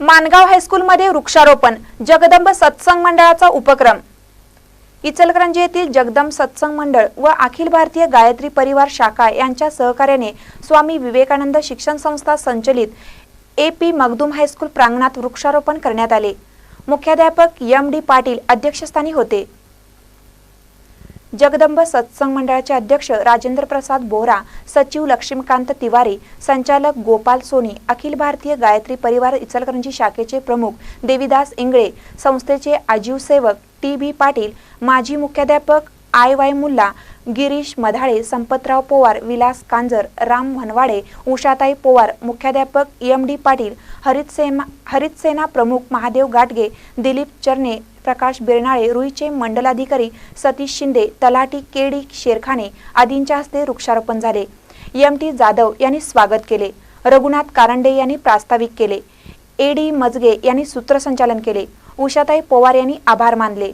मानगाव हायस्कूलमध्ये वृक्षारोपण जगदंब सत्संग मंडळाचा उपक्रम. इचलकरंजी येथील जगदंब सत्संग मंडळ व अखिल भारतीय गायत्री परिवार शाखा यांच्या सहकार्याने स्वामी विवेकानंद शिक्षण संस्था संचलित ए पी मगदूम हायस्कूल प्रांगणात वृक्षारोपण करण्यात आले. मुख्याध्यापक एम डी पाटील अध्यक्षस्थानी होते. जगदंब सत्संग मंडळाचे अध्यक्ष राजेंद्र प्रसाद बोहरा सचिव लक्ष्मीकांत तिवारी संचालक गोपाल सोनी अखिल भारतीय गायत्री परिवार इचलकरंजी शाखेचे प्रमुख देवीदास इंगळे संस्थेचे आजीव सेवक टी बी पाटील माजी मुख्याध्यापक आय वाय मुल्ला गिरीश मधाळे संपतराव पोवार विलास कांजर राम भनवाडे उषाताई पोवार मुख्याध्यापक एम डी पाटील हरितसेना हरितसेना प्रमुख महादेव गाटगे दिलीप चरणे प्रकाश बिरनाळे रुईचे मंडलाधिकारी सतीश शिंदे तलाठी के डी शेरखाने आदींच्या हस्ते वृक्षारोपण झाले. एम टी जाधव यांनी स्वागत केले. रघुनाथ कारंडे यांनी प्रास्ताविक केले. ए डी मजगे यांनी सूत्रसंचालन केले. उषाताई पोवार यांनी आभार मानले.